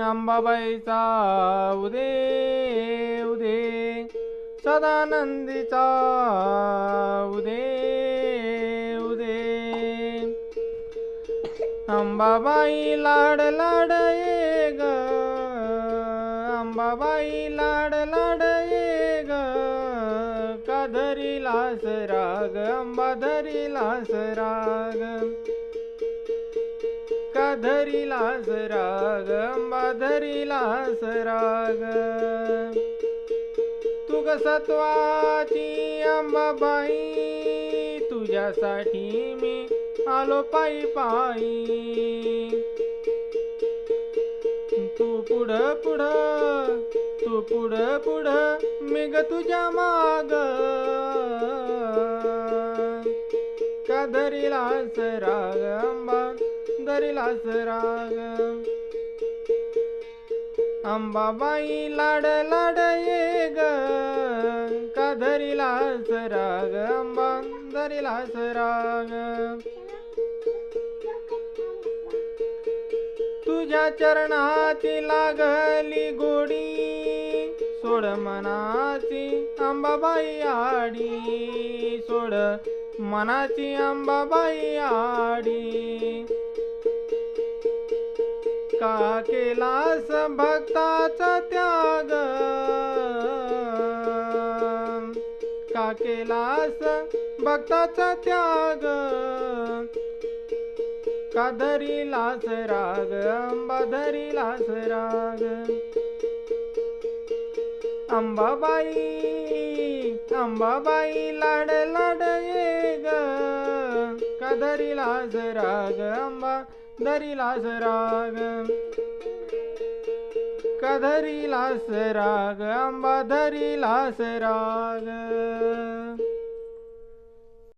अंबाबाईचा उदे उदे. सदानंदीचा उदे उदे. अंबाबाई लाड लाड ये ग. अंबाबाई लाड लाड ये ग. का धरीलास राग? अंबा धरीलास राग. धरीलास राग अंबा धरीलास राग. तुग सत्वाची अंबाबाई तुझ्यासाठी मी आलो पायी पायी. तू पुढ पुढ तू पुढ पुढ मी ग तुझ्या माग. का धरीलास राग अंबा धरीलास राग. अंबाबाई लाड लाड ये ग का धरीलास राग अंबा धरीलास राग. तुझ्या चरणाची लागली गोडी. सोड मनाची अंबाबाई आडी. सोड मनाची अंबाबाई आडी. का केलास भक्ताचा त्याग. का केलास भक्ताचा त्याग. का धरिलास राग अंबा धरिलास राग अंबाबाई अंबाबाई लाड लाड ये ग. का राग अंबा धरीलास राग का धरीलास राग अंबा धरीलास राग